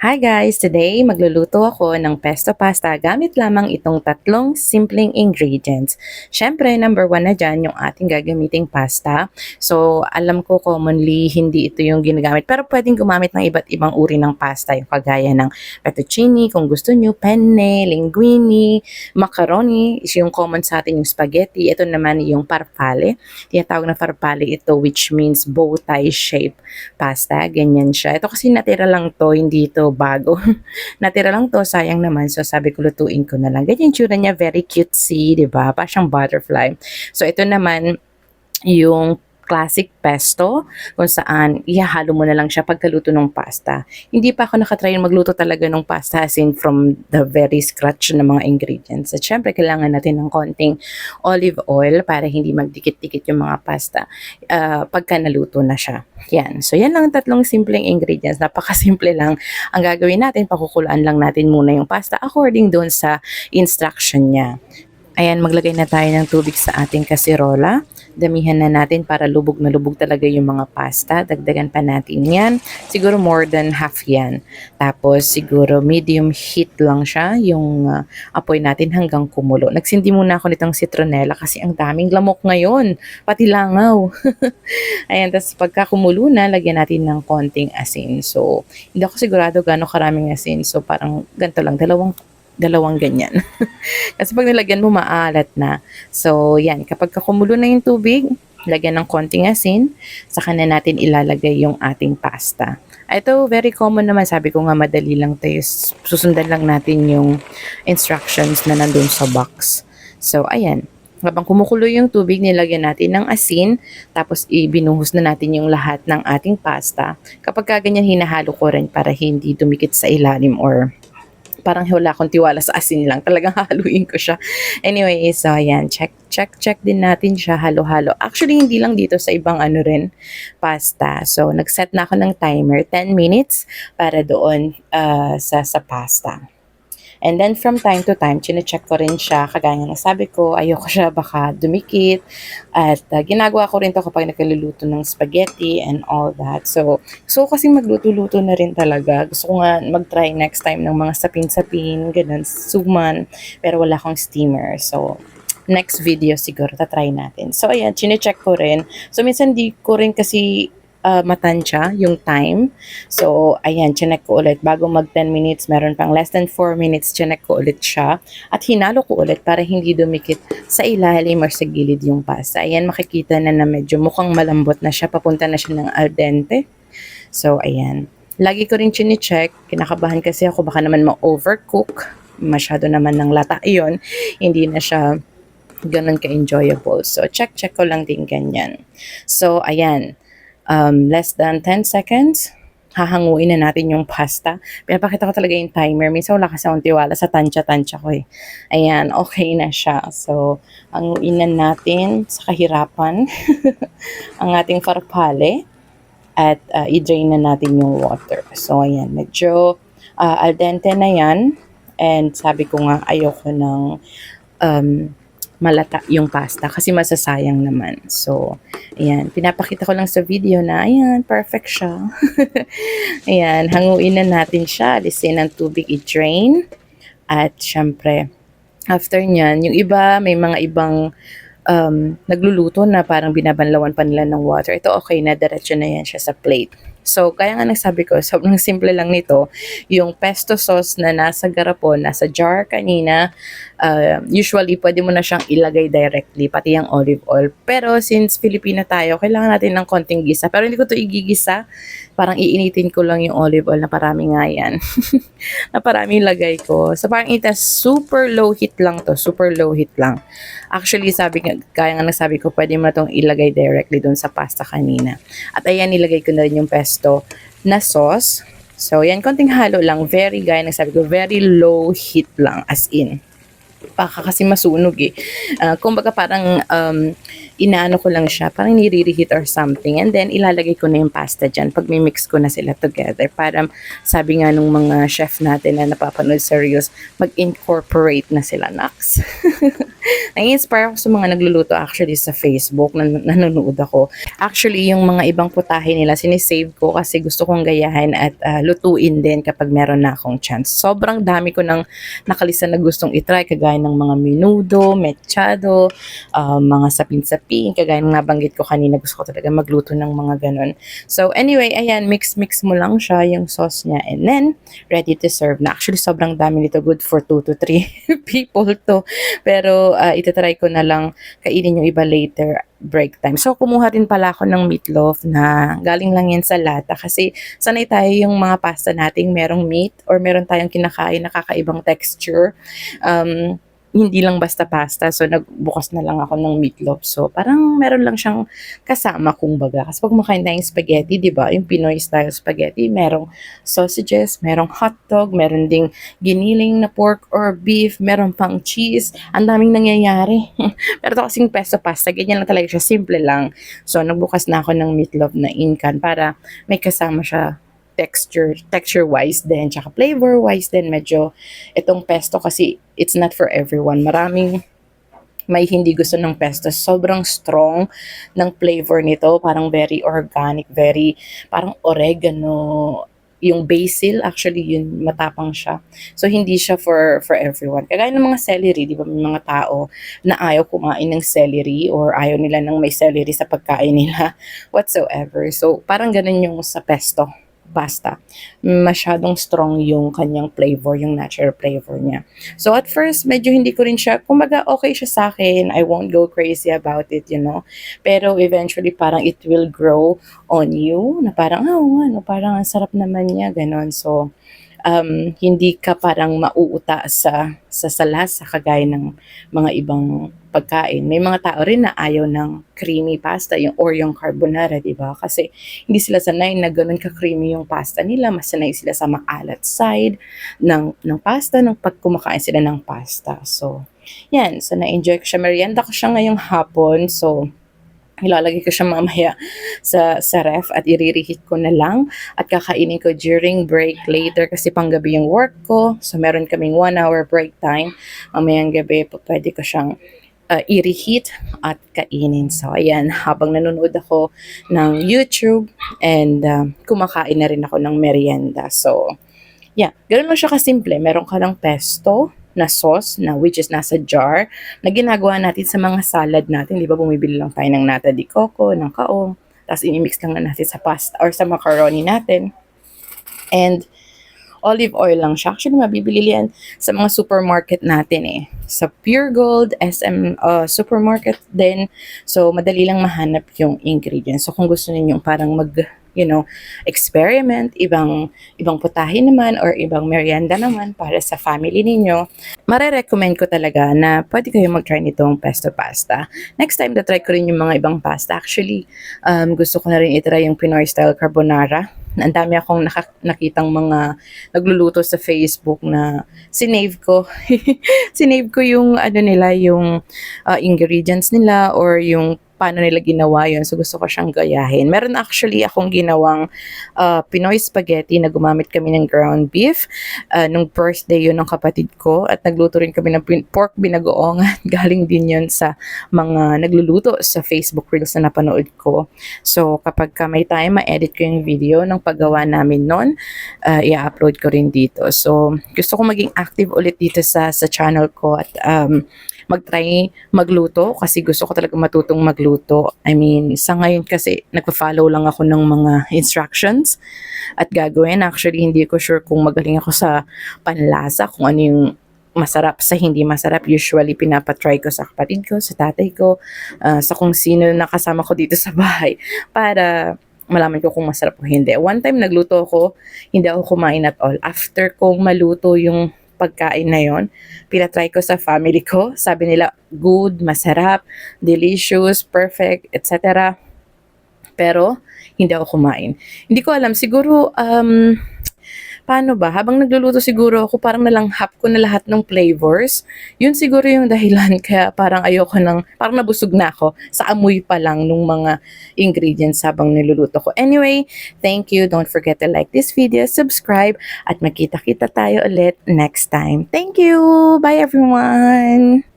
Hi guys! Today, magluluto ako ng pesto pasta gamit lamang itong tatlong simpleng ingredients. Siyempre, number one na dyan yung ating gagamiting pasta. So, alam ko commonly hindi ito yung ginagamit pero pwedeng gumamit ng iba't ibang uri ng pasta. Yung kagaya ng fettuccine, kung gusto nyo, penne, linguine, macaroni, is yung common sa atin yung spaghetti. Ito naman yung farfalle. Tinatawag na farfalle ito which means bow tie shape pasta. Ganyan siya. Ito kasi natira lang to, hindi ito bago. Natira lang to, sayang naman. So sabi ko lutuin ko na lang. Ganyan tsura niya, very cutesy, di ba? Pa siyang butterfly. So ito naman yung classic pesto kung saan ihahalo mo na lang siya pagkaluto ng pasta. Hindi pa ako nakatry magluto talaga ng pasta as in from the very scratch ng mga ingredients. At syempre, kailangan natin ng konting olive oil para hindi magdikit-dikit yung mga pasta uh, pagka naluto na siya. Yan. So, yan lang ang tatlong simpleng ingredients. Napakasimple lang. Ang gagawin natin, pakukulaan lang natin muna yung pasta according doon sa instruction niya. Ayan, maglagay na tayo ng tubig sa ating kasirola. Damihan na natin para lubog na lubog talaga yung mga pasta. Dagdagan pa natin yan. Siguro more than half yan. Tapos siguro medium heat lang siya yung uh, apoy natin hanggang kumulo. Nagsindi muna ako nitong citronella kasi ang daming lamok ngayon. Pati langaw. Ayan, tapos pagka kumulo na, lagyan natin ng konting asin. So, hindi ako sigurado gano'ng karaming asin. So, parang ganito lang, dalawang dalawang ganyan. Kasi pag nilagyan mo, maalat na. So, yan. Kapag kumulo na yung tubig, lagyan ng konting asin, saka na natin ilalagay yung ating pasta. Ito, very common naman. Sabi ko nga, madali lang tayo. Susundan lang natin yung instructions na nandun sa box. So, ayan. Habang kumukulo yung tubig, nilagyan natin ng asin, tapos ibinuhos na natin yung lahat ng ating pasta. Kapag ganyan, hinahalo ko rin para hindi dumikit sa ilalim or parang wala akong tiwala sa asin lang. Talagang haluin ko siya. Anyway, so ayan, check, check, check din natin siya, halo-halo. Actually, hindi lang dito sa ibang ano rin, pasta. So, nag-set na ako ng timer, 10 minutes para doon uh, sa, sa pasta. And then from time to time, chine-check ko rin siya. Kagaya ng sabi ko, ayoko siya baka dumikit. At uh, ginagawa ko rin to kapag nagluluto ng spaghetti and all that. So, so kasi magluto-luto na rin talaga. Gusto ko nga mag-try next time ng mga sapin-sapin, ganun, suman. Pero wala akong steamer. So, next video siguro tatry natin. So, ayan, chine-check ko rin. So, minsan di ko rin kasi uh, matansya yung time. So, ayan, chinek ko ulit. Bago mag 10 minutes, meron pang less than 4 minutes, chinek ko ulit siya. At hinalo ko ulit para hindi dumikit sa ilalim or sa gilid yung pasta. Ayan, makikita na na medyo mukhang malambot na siya. Papunta na siya ng al dente. So, ayan. Lagi ko rin chine-check. Kinakabahan kasi ako baka naman ma-overcook. Masyado naman ng lata yon Hindi na siya ganun ka-enjoyable. So, check-check ko lang din ganyan. So, ayan um, less than 10 seconds, hahanguin na natin yung pasta. Pinapakita ko talaga yung timer. Minsan wala kasi akong tiwala sa tansya-tansya ko eh. Ayan, okay na siya. So, hanguin na natin sa kahirapan ang ating farpale at uh, i-drain na natin yung water. So, ayan, medyo uh, al dente na yan. And sabi ko nga, ayoko ng um, malata yung pasta kasi masasayang naman. So, ayan, pinapakita ko lang sa video na, ayan, perfect siya. ayan, hanguin na natin siya, alisin ang tubig, i-drain. At syempre, after nyan, yung iba, may mga ibang um, nagluluto na parang binabanlawan pa nila ng water. Ito okay na, diretso na yan siya sa plate. So, kaya nga nagsabi ko, sobrang simple lang nito. Yung pesto sauce na nasa garapon, nasa jar kanina, uh, usually pwede mo na siyang ilagay directly, pati yung olive oil. Pero since Filipino tayo, kailangan natin ng konting gisa. Pero hindi ko to igigisa. Parang iinitin ko lang yung olive oil na parami nga yan. na parami lagay ko. So, parang ita super low heat lang to. Super low heat lang. Actually, sabi nga, kaya nga nagsabi ko, pwede mo na itong ilagay directly doon sa pasta kanina. At ayan, nilagay ko na rin yung pesto na sauce. So, yan, konting halo lang. Very, gaya nagsabi ko, very low heat lang, as in baka kasi masunog eh. Uh, kumbaga parang um, inaano ko lang siya, parang nire-reheat or something. And then ilalagay ko na yung pasta dyan pag may mix ko na sila together. Para sabi nga nung mga chef natin na napapanood sa Reels, mag-incorporate na sila, Nax. Nai-inspire ako sa mga nagluluto actually sa Facebook na nanonood ako. Actually, yung mga ibang putahe nila, sinisave ko kasi gusto kong gayahin at ah, lutuin din kapag meron na akong chance. Sobrang dami ko nang nakalisa na gustong itry, kagaya ng mga menudo, mechado, ah, mga sapin-sapin, kagaya ng nabanggit ko kanina, gusto ko talaga magluto ng mga ganun. So anyway, ayan, mix-mix mo lang siya, yung sauce niya, and then, ready to serve na. Actually, sobrang dami nito, good for 2 to 3 people to. Pero uh, itatry ko na lang kainin yung iba later break time. So, kumuha rin pala ako ng meatloaf na galing lang yan sa lata kasi sanay tayo yung mga pasta nating merong meat or meron tayong kinakain na kakaibang texture. Um, hindi lang basta pasta. So, nagbukas na lang ako ng meatloaf. So, parang meron lang siyang kasama kung baga. Kasi pag makain tayong spaghetti, di ba? Yung Pinoy style spaghetti, merong sausages, merong hotdog, meron ding giniling na pork or beef, meron pang cheese. Ang daming nangyayari. Pero ito kasing pesto pasta, ganyan lang talaga siya. Simple lang. So, nagbukas na ako ng meatloaf na incan para may kasama siya texture, texture-wise din, tsaka flavor-wise din, medyo itong pesto kasi it's not for everyone. Maraming may hindi gusto ng pesto. Sobrang strong ng flavor nito. Parang very organic, very parang oregano, yung basil, actually yun, matapang siya. So, hindi siya for for everyone. Kagaya ng mga celery, di ba, may mga tao na ayaw kumain ng celery or ayaw nila ng may celery sa pagkain nila whatsoever. So, parang ganun yung sa pesto pasta. Masyadong strong yung kanyang flavor, yung natural flavor niya. So at first, medyo hindi ko rin siya, kumbaga okay siya sa akin, I won't go crazy about it, you know. Pero eventually, parang it will grow on you, na parang, oh, ano, parang ang sarap naman niya, ganon. So, um, hindi ka parang mauuta sa, sa salasa kagaya ng mga ibang pagkain. May mga tao rin na ayaw ng creamy pasta yung, or yung carbonara, di ba? Kasi hindi sila sanay na ganun ka-creamy yung pasta nila. Mas sanay sila sa maalat side ng, ng pasta, ng pag kumakain sila ng pasta. So, yan. So, na-enjoy ko siya. Merienda ko siya ngayong hapon. So, ilalagay ko siya mamaya sa, sa ref at i-reheat ko na lang at kakainin ko during break later kasi panggabi yung work ko. So, meron kaming one hour break time. Mamayang gabi, pwede ko siyang uh, i-reheat at kainin. So, ayan, habang nanonood ako ng YouTube and uh, kumakain na rin ako ng merienda. So, yeah, ganun lang siya kasimple. Meron ka ng pesto na sauce na which is nasa jar na ginagawa natin sa mga salad natin. Di ba bumibili lang tayo ng nata di coco, ng kaong, tapos inimix lang na natin sa pasta or sa macaroni natin. And olive oil lang siya. Actually, mabibili yan sa mga supermarket natin eh. Sa Pure Gold, SM uh, supermarket din. So, madali lang mahanap yung ingredients. So, kung gusto niyo parang mag you know, experiment, ibang ibang putahe naman or ibang merienda naman para sa family ninyo, mare-recommend ko talaga na pwede kayo mag-try nitong pesto pasta. Next time, na-try ko rin yung mga ibang pasta. Actually, um, gusto ko na rin itry yung Pinoy style carbonara ang dami akong naka- nakitang mga nagluluto sa Facebook na sinave ko. sinave ko yung ano nila, yung uh, ingredients nila or yung paano nila ginawa yun. So gusto ko siyang gayahin. Meron actually akong ginawang uh, Pinoy spaghetti na gumamit kami ng ground beef uh, nung birthday yun ng kapatid ko at nagluto rin kami ng pork binagoong galing din yun sa mga nagluluto sa Facebook Reels na napanood ko. So kapag ka may time, ma-edit ko yung video ng paggawa namin nun, uh, i-upload ko rin dito. So gusto ko maging active ulit dito sa sa channel ko at um, mag-try magluto kasi gusto ko talaga matutong magluto. I mean, sa ngayon kasi nagpa-follow lang ako ng mga instructions at gagawin. Actually, hindi ko sure kung magaling ako sa panlasa, kung ano yung masarap sa hindi masarap. Usually, pinapatry ko sa kapatid ko, sa tatay ko, uh, sa kung sino nakasama ko dito sa bahay para malaman ko kung masarap o hindi. One time nagluto ako, hindi ako kumain at all. After kong maluto yung pagkain na yon, pinatry ko sa family ko. Sabi nila, good, masarap, delicious, perfect, etc. Pero, hindi ako kumain. Hindi ko alam, siguro, um, paano ba, habang nagluluto siguro ako, parang nalanghap ko na lahat ng flavors. Yun siguro yung dahilan kaya parang ayoko nang, parang nabusog na ako sa amoy pa lang nung mga ingredients habang niluluto ko. Anyway, thank you. Don't forget to like this video, subscribe, at magkita-kita tayo ulit next time. Thank you! Bye everyone!